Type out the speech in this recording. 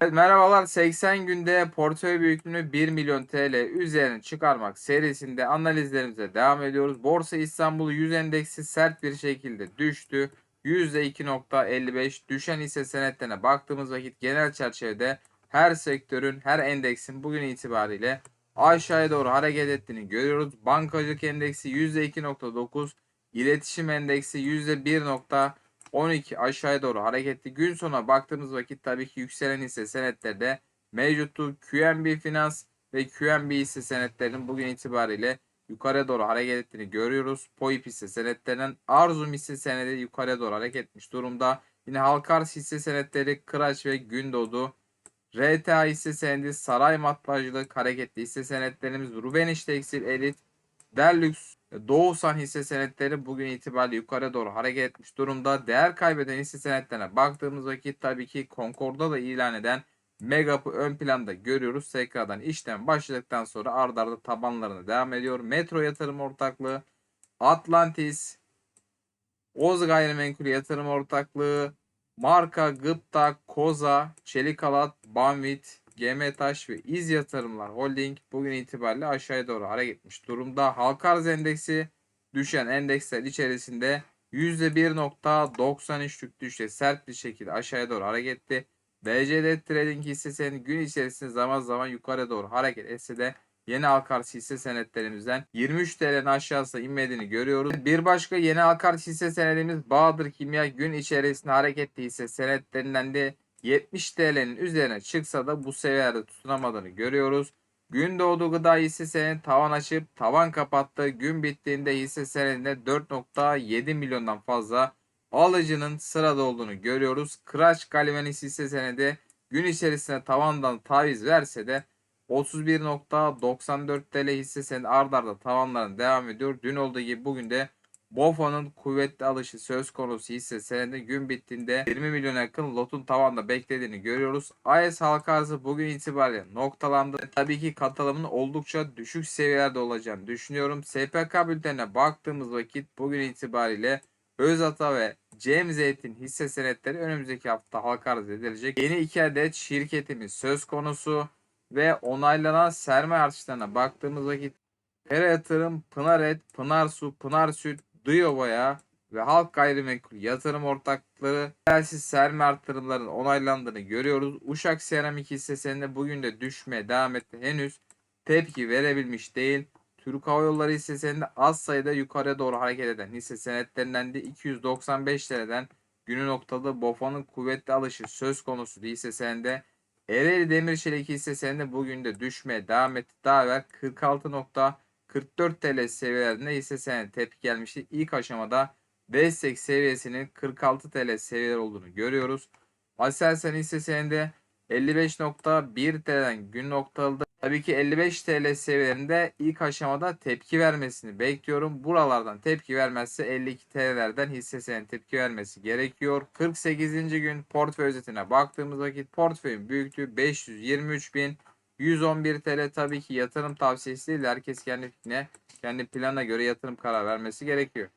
Evet merhabalar 80 günde portföy büyüklüğünü 1 milyon TL üzerine çıkarmak serisinde analizlerimize devam ediyoruz. Borsa İstanbul 100 endeksi sert bir şekilde düştü. %2.55 düşen hisse senetlerine baktığımız vakit genel çerçevede her sektörün her endeksin bugün itibariyle aşağıya doğru hareket ettiğini görüyoruz. Bankacılık endeksi %2.9 iletişim endeksi %1.9 12 aşağıya doğru hareketli. Gün sonuna baktığımız vakit tabii ki yükselen hisse senetlerde mevcuttu. QNB Finans ve QNB hisse senetlerinin bugün itibariyle yukarıya doğru hareket ettiğini görüyoruz. POIP hisse senetlerinin Arzum hisse senedi yukarıya doğru hareket etmiş durumda. Yine Halkars hisse senetleri Kıraç ve Gündoğdu. RTA hisse senedi Saray Matbaacılık hareketli hisse senetlerimiz Rubeniş Tekstil Elit Derlux Doğusan hisse senetleri bugün itibariyle yukarı doğru hareket etmiş durumda. Değer kaybeden hisse senetlerine baktığımız vakit tabii ki Concord'da da ilan eden Megap'ı ön planda görüyoruz. Tekrardan işlem başladıktan sonra ardarda arda tabanlarına devam ediyor. Metro Yatırım Ortaklığı, Atlantis, Oz Gayrimenkul Yatırım Ortaklığı, Marka, Gıpta, Koza, Çelik Alat, Banvit, GM Taş ve İz Yatırımlar Holding bugün itibariyle aşağıya doğru hareket etmiş durumda. Halka arz endeksi düşen endeksler içerisinde %1.93'lük düşüşle sert bir şekilde aşağıya doğru hareket etti. BCD Trading hissesinin gün içerisinde zaman zaman yukarı doğru hareket etse de yeni halka hisse senetlerimizden 23 TL'nin aşağısına inmediğini görüyoruz. Bir başka yeni halka hisse senedimiz Bahadır Kimya gün içerisinde hareketli hisse senetlerinden de 70 TL'nin üzerine çıksa da bu seviyelerde tutunamadığını görüyoruz. Gün doğdu gıda hisse senedi tavan açıp tavan kapattı. Gün bittiğinde hisse senedinde 4.7 milyondan fazla alıcının sırada olduğunu görüyoruz. Kıraç Galvanis hisse senedi gün içerisinde tavandan taviz verse de 31.94 TL hisse senedi ard arda tavanlarına devam ediyor. Dün olduğu gibi bugün de BOFA'nın kuvvetli alışı söz konusu hisse senedi gün bittiğinde 20 milyon yakın lotun tavanda beklediğini görüyoruz. AES halka arzı bugün itibariyle noktalandı. Tabii ki katılımın oldukça düşük seviyelerde olacağını düşünüyorum. SPK bültenine baktığımız vakit bugün itibariyle Özata ve Cem Zeytin hisse senetleri önümüzdeki hafta halka arz edilecek. Yeni iki adet şirketimiz söz konusu ve onaylanan sermaye artışlarına baktığımız vakit Pera Yatırım, Pınar Et, Pınar Su, Pınar Süt, Duyova'ya ve Halk Gayrimenkul Yatırım Ortakları telsiz serme artırımların onaylandığını görüyoruz. Uşak Seramik hissesinde bugün de düşmeye devam etti. Henüz tepki verebilmiş değil. Türk Hava Yolları hissesinde az sayıda yukarıya doğru hareket eden hisse senetlerinden de 295 liradan günü noktada BOFA'nın kuvvetli alışı söz konusu hisse senedi. Ereğli Demir Çelik hisse senedi bugün de düşmeye devam etti. Daha evvel 46. 44 TL seviyelerinde hisse senedi tepki gelmişti. İlk aşamada destek seviyesinin 46 TL seviyeler olduğunu görüyoruz. Aselsan hisse senedi 55.1 TL'den gün noktalıdır. Tabii ki 55 TL seviyelerinde ilk aşamada tepki vermesini bekliyorum. Buralardan tepki vermezse 52 TL'lerden hisse senedi tepki vermesi gerekiyor. 48. gün portföy özetine baktığımız vakit portföyün büyüklüğü 523 bin 111 TL tabii ki yatırım tavsiyesi değil. Herkes kendi fikrine, kendi plana göre yatırım karar vermesi gerekiyor.